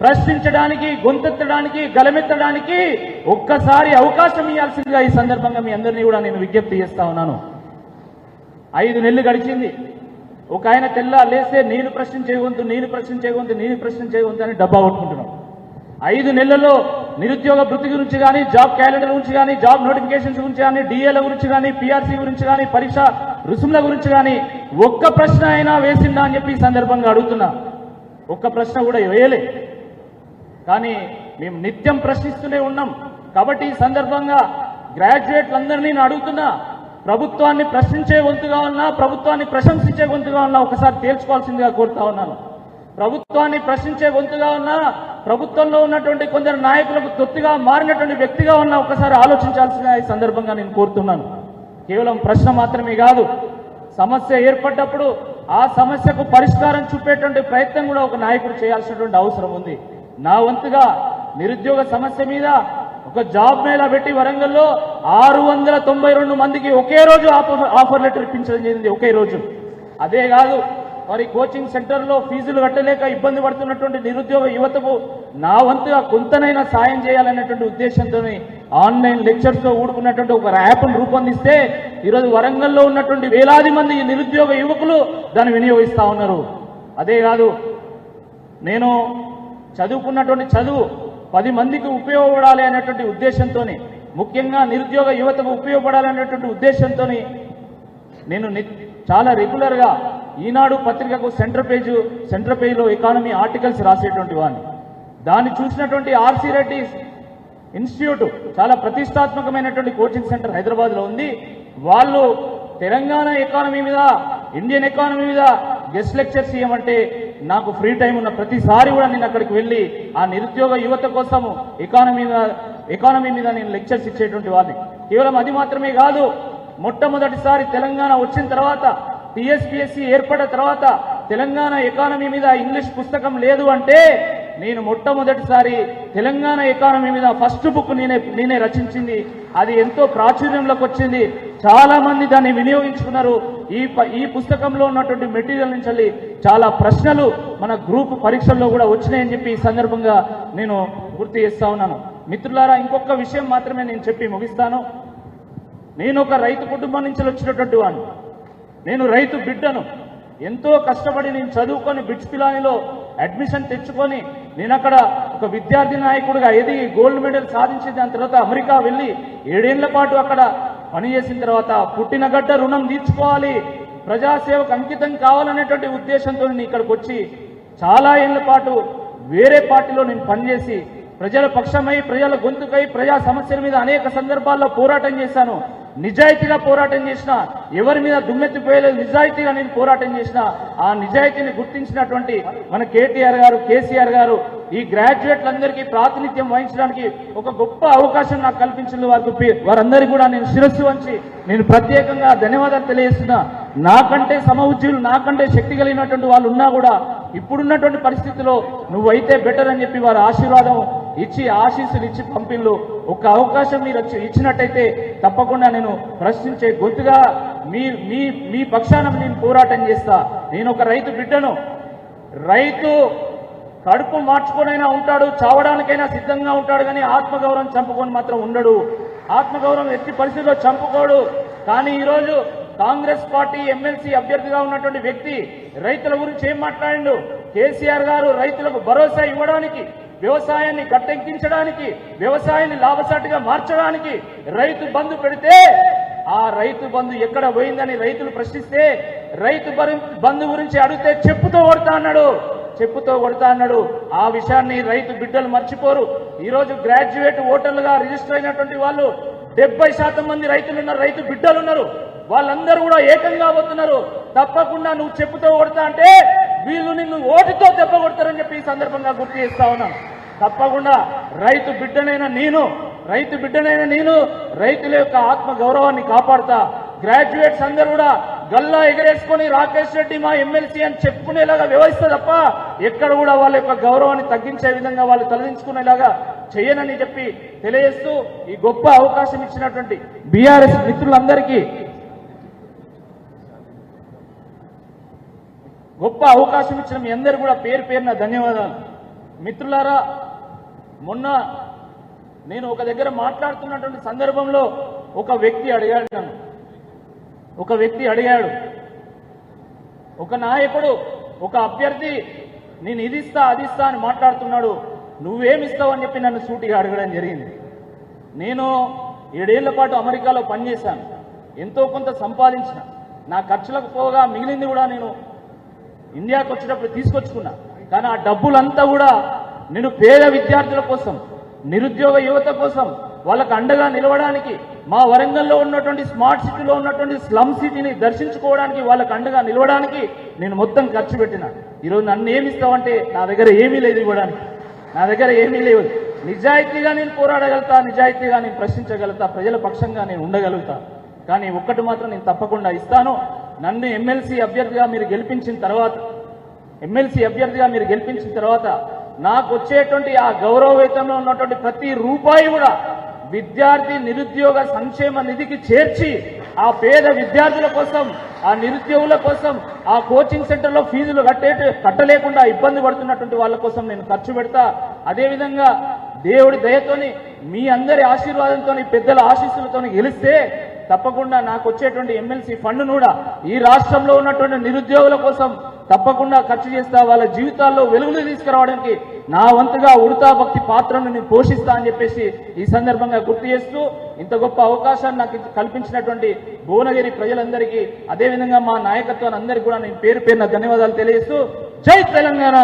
ప్రశ్నించడానికి గొంతెత్తడానికి గలమెత్తడానికి ఒక్కసారి అవకాశం ఇవ్వాల్సిందిగా ఈ సందర్భంగా మీ అందరినీ కూడా నేను విజ్ఞప్తి చేస్తా ఉన్నాను. ఐదు నెలలు గడిచింది. ఒక ఆయన తెల్ల లేస్తే నేను ప్రశ్నించే గొంతు నేను ప్రశ్నించే గొంతు నేను ప్రశ్నించే గొంతు అని డబ్బా కొట్టుకుంటున్నాం. ఐదు నెలల్లో నిరుద్యోగ వృత్తి గురించి కానీ జాబ్ క్యాలెండర్ గురించి కానీ జాబ్ నోటిఫికేషన్స్ గురించి కానీ డిఏల గురించి కానీ పిఆర్సీ గురించి కానీ పరీక్ష రుసుముల గురించి కానీ ఒక్క ప్రశ్న అయినా వేసిందా అని చెప్పి ఈ సందర్భంగా అడుగుతున్నా. ఒక్క ప్రశ్న కూడా వేయలే. కానీ మేము నిత్యం ప్రశ్నిస్తూనే ఉన్నాం. కాబట్టి ఈ సందర్భంగా గ్రాడ్యుయేట్లందరినీ నేను అడుగుతున్నా ప్రభుత్వాన్ని ప్రశ్నించే గొంతుగా ఉన్నా ప్రభుత్వాన్ని ప్రశంసించే గొంతుగా ఉన్నా ఒకసారి తేల్చుకోవాల్సిందిగా కోరుతా ఉన్నాను. ప్రభుత్వాన్ని ప్రశ్నించే గొంతుగా ఉన్నా ప్రభుత్వంలో ఉన్నటువంటి కొందరు నాయకులకు తొత్తుగా మారినటువంటి వ్యక్తిగా ఉన్నా ఒకసారి ఆలోచించాల్సిన ఈ సందర్భంగా నేను కోరుతున్నాను. కేవలం ప్రశ్న మాత్రమే కాదు సమస్య ఏర్పడ్డప్పుడు ఆ సమస్యకు పరిష్కారం చూపేటువంటి ప్రయత్నం కూడా ఒక నాయకుడు చేయాల్సినటువంటి అవసరం ఉంది. నా వంతుగా నిరుద్యోగ సమస్య మీద ఒక జాబ్ మేళా పెట్టి వరంగల్లో ఆరు వందల తొంభై రెండు మందికి ఒకే రోజు ఆఫర్ ఆఫర్ లెటర్ ఇప్పించడం జరిగింది ఒకే రోజు. అదే కాదు మరి కోచింగ్ సెంటర్లో ఫీజులు కట్టలేక ఇబ్బంది పడుతున్నటువంటి నిరుద్యోగ యువతకు నా వంతుగా కొంతనైనా సాయం చేయాలనేటువంటి ఉద్దేశంతో ఆన్లైన్ లెక్చర్స్తో ఊడుకున్నటువంటి ఒక యాప్ను రూపొందిస్తే ఈరోజు వరంగల్లో ఉన్నటువంటి వేలాది మంది నిరుద్యోగ యువకులు దాన్ని వినియోగిస్తా ఉన్నారు. అదే కాదు నేను చదువుకున్నటువంటి చదువు పది మందికి ఉపయోగపడాలి అనేటువంటి ఉద్దేశంతో ముఖ్యంగా నిరుద్యోగ యువతకు ఉపయోగపడాలనేటువంటి ఉద్దేశంతో ఉద్దేశంతోని నేను చాలా రెగ్యులర్గా ఈనాడు పత్రికకు సెంటర్ పేజ్ సెంటర్ పేజ్లో ఎకానమీ ఆర్టికల్స్ రాసేటువంటి వాడిని దాన్ని చూసినటువంటి ఆర్సీ రెడ్డి ఇన్స్టిట్యూట్ చాలా ప్రతిష్టాత్మకమైనటువంటి కోచింగ్ సెంటర్ హైదరాబాద్లో ఉంది. వాళ్ళు తెలంగాణ ఎకానమీ మీద ఇండియన్ ఎకానమీ మీద గెస్ట్ లెక్చర్స్ ఇవ్వమంటే నాకు ఫ్రీ టైం ఉన్న ప్రతిసారి కూడా నేను అక్కడికి వెళ్ళి ఆ నిరుద్యోగ యువత కోసము ఎకానమీ మీద ఎకానమీ మీద నేను లెక్చర్స్ ఇచ్చేటువంటి వాడిని. కేవలం అది మాత్రమే కాదు మొట్టమొదటిసారి తెలంగాణ వచ్చిన తర్వాత టీఎస్పీఎస్సీ ఏర్పడిన తర్వాత తెలంగాణ ఎకానమీ మీద ఇంగ్లీష్ పుస్తకం లేదు అంటే నేను మొట్టమొదటిసారి తెలంగాణ ఎకానమీ మీద ఫస్ట్ బుక్ నేనే నేనే రచించింది. అది ఎంతో ప్రాచుర్యంలోకి వచ్చింది. చాలా మంది దాన్ని వినియోగించుకున్నారు. ఈ ప- ఈ పుస్తకంలో ఉన్నటువంటి మెటీరియల్ నుంచి చాలా ప్రశ్నలు మన గ్రూప్ పరీక్షల్లో కూడా వచ్చినాయని చెప్పి ఈ సందర్భంగా నేను గుర్తు చేస్తా ఉన్నాను. మిత్రులారా ఇంకొక విషయం మాత్రమే నేను చెప్పి ముగిస్తాను. నేను ఒక రైతు కుటుంబం నుంచి వచ్చినటువంటి వాడిని. నేను రైతు బిడ్డను. ఎంతో కష్టపడి నేను చదువుకొని బిట్స్ పిలానిలో అడ్మిషన్ తెచ్చుకొని నేను అక్కడ ఒక విద్యార్థి నాయకుడిగా ఏది గోల్డ్ మెడల్ సాధించి దాని తర్వాత అమెరికా వెళ్ళి ఏడేళ్ళ పాటు అక్కడ పనిచేసిన తర్వాత పుట్టిన గడ్డ రుణం తీర్చుకోవాలి ప్రజాసేవకు అంకితం కావాలనేటువంటి ఉద్దేశంతో నేను ఇక్కడికి వచ్చి చాలా ఏళ్ళ పాటు వేరే పార్టీలో నేను పనిచేసి ప్రజల పక్షమై ప్రజల గొంతుకై ప్రజా సమస్యల మీద అనేక సందర్భాల్లో పోరాటం చేశాను. నిజాయితీగా పోరాటం చేసిన ఎవరి మీద దుమ్మెత్తిపోయలేదు నిజాయితీగా నేను పోరాటం చేసిన ఆ నిజాయితీని గుర్తించినటువంటి మన కేటీఆర్ గారు కేసీఆర్ గారు ఈ గ్రాడ్యుయేట్లందరికీ ప్రాతినిధ్యం వహించడానికి ఒక గొప్ప అవకాశం నాకు కల్పించిన వారికి వారందరికీ కూడా నేను శిరస్సు వంచి నేను ప్రత్యేకంగా ధన్యవాదాలు తెలియజేస్తున్నా నాకంటే సమఉజ్జీవులు నాకంటే శక్తి కలిగినటువంటి వాళ్ళు ఉన్నా కూడా ఇప్పుడున్నటువంటి పరిస్థితిలో నువ్వైతే బెటర్ అని చెప్పి వారి ఆశీర్వాదం ఇచ్చి ఆశీస్సులు ఇచ్చి పంపిణీలు ఒక అవకాశం మీరు వచ్చి ఇచ్చినట్టయితే తప్పకుండా నేను ప్రశ్నించే గొంతుగా మీ మీ మీ పక్షాన నేను పోరాటం చేస్తా. నేను ఒక రైతు బిడ్డను. రైతు కడుపు మార్చుకొనైనా ఉంటాడు చావడానికైనా సిద్ధంగా ఉంటాడు కానీ ఆత్మగౌరవం చంపుకొని మాత్రం ఉండడు. ఆత్మగౌరవం ఎట్టి పరిస్థితిలో చంపుకోడు. కానీ ఈరోజు కాంగ్రెస్ పార్టీ ఎమ్మెల్సీ అభ్యర్థిగా ఉన్నటువంటి వ్యక్తి రైతుల గురించి ఏం మాట్లాడిండు? కేసీఆర్ గారు రైతులకు భరోసా ఇవ్వడానికి వ్యవసాయాన్ని గట్టెక్కించడానికి వ్యవసాయాన్ని లాభసాటిగా మార్చడానికి రైతు బంధు పెడితే ఆ రైతు బంధు ఎక్కడ పోయిందని రైతులు ప్రశ్నిస్తే రైతు బంధు గురించి అడిగితే చెప్పుతో కొడతా అన్నాడు. చెప్పుతో కొడతా అన్నాడు. ఆ విషయాన్ని రైతు బిడ్డలు మర్చిపోరు. ఈరోజు గ్రాడ్యుయేట్ ఓటర్లుగా రిజిస్టర్ అయినటువంటి వాళ్ళు డెబ్బై శాతం మంది రైతులు ఉన్నారు రైతు బిడ్డలు ఉన్నారు. వాళ్ళందరూ కూడా ఏకంగా పోతున్నారు. తప్పకుండా నువ్వు చెప్పుతో కొడతా అంటే వీళ్ళు నిన్ను ఓటుతో దెబ్బ కొడతారని చెప్పి ఈ సందర్భంగా గుర్తు చేస్తా ఉన్నాను. తప్పకుండా రైతు బిడ్డనైన నేను రైతు బిడ్డనైన నేను రైతుల యొక్క ఆత్మ గౌరవాన్ని కాపాడుతా. గ్రాడ్యుయేట్స్ అందరూ కూడా గల్లా ఎగరేసుకొని రాకేష్ రెడ్డి మా ఎమ్మెల్సీ అని చెప్పుకునేలాగా వ్యవహరిస్తే తప్ప ఎక్కడ కూడా వాళ్ళ యొక్క గౌరవాన్ని తగ్గించే విధంగా వాళ్ళు తలదించుకునేలాగా చేయనని చెప్పి తెలియజేస్తూ ఈ గొప్ప అవకాశం ఇచ్చినటువంటి బీఆర్ఎస్ మిత్రులందరికీ గొప్ప అవకాశం ఇచ్చిన మీ అందరు కూడా పేరు పేరున ధన్యవాదాలు. మిత్రులారా మొన్న నేను ఒక దగ్గర మాట్లాడుతున్నటువంటి సందర్భంలో ఒక వ్యక్తి అడిగాడు నన్ను. ఒక వ్యక్తి అడిగాడు ఒక నాయకుడు ఒక అభ్యర్థి నేను ఇది ఇస్తా అది ఇస్తా అని మాట్లాడుతున్నాడు. నువ్వేమిస్తావు అని చెప్పి నన్ను సూటిగా అడగడం జరిగింది. నేను ఏడేళ్ళ పాటు అమెరికాలో పనిచేశాను. ఎంతో కొంత సంపాదించిన. నా ఖర్చులకు పోగా మిగిలింది కూడా నేను ఇండియాకి వచ్చేటప్పుడు తీసుకొచ్చుకున్నా. కానీ ఆ డబ్బులంతా కూడా నేను పేద విద్యార్థుల కోసం నిరుద్యోగ యువత కోసం వాళ్ళకు అండగా నిలవడానికి మా వరంగల్లో ఉన్నటువంటి స్మార్ట్ సిటీలో ఉన్నటువంటి స్లమ్ సిటీని దర్శించుకోవడానికి వాళ్ళకు అండగా నిలవడానికి నేను మొత్తం ఖర్చు పెట్టిన. ఈరోజు నన్ను ఏమి ఇస్తావంటే నా దగ్గర ఏమీ లేదు ఇవ్వడానికి. నా దగ్గర ఏమీ లేవు. నిజాయితీగా నేను పోరాడగలుగుతా నిజాయితీగా నేను ప్రశ్నించగలుగుతా ప్రజల పక్షంగా నేను ఉండగలుగుతా. కానీ ఒక్కటి మాత్రం నేను తప్పకుండా ఇస్తాను. నన్ను ఎమ్మెల్సీ అభ్యర్థిగా మీరు గెలిపించిన తర్వాత ఎమ్మెల్సీ అభ్యర్థిగా మీరు గెలిపించిన తర్వాత నాకు వచ్చేటువంటి ఆ గౌరవ వేతంలో ఉన్నటువంటి ప్రతి రూపాయి కూడా విద్యార్థి నిరుద్యోగ సంక్షేమ నిధికి చేర్చి ఆ పేద విద్యార్థుల కోసం ఆ నిరుద్యోగుల కోసం ఆ కోచింగ్ సెంటర్లో ఫీజులు కట్టే కట్టలేకుండా ఇబ్బంది పడుతున్నటువంటి వాళ్ళ కోసం నేను ఖర్చు పెడతా. అదేవిధంగా దేవుడి దయతోని మీ అందరి ఆశీర్వాదంతో పెద్దల ఆశీస్సులతోని గెలిస్తే తప్పకుండా నాకు వచ్చేటువంటి ఎమ్మెల్సీ ఫండ్ను కూడా ఈ రాష్ట్రంలో ఉన్నటువంటి నిరుద్యోగుల కోసం తప్పకుండా ఖర్చు చేస్తా వాళ్ళ జీవితాల్లో వెలుగులు తీసుకురావడానికి నా వంతుగా ఉడతా భక్తి పాత్రను నేను పోషిస్తా అని చెప్పేసి ఈ సందర్భంగా గుర్తు చేస్తూ ఇంత గొప్ప అవకాశాన్ని నాకు కల్పించినటువంటి భువనగిరి ప్రజలందరికీ అదేవిధంగా మా నాయకత్వాన్ని అందరికీ కూడా నేను పేరు పేరున ధన్యవాదాలు తెలియజేస్తూ జై తెలంగాణ!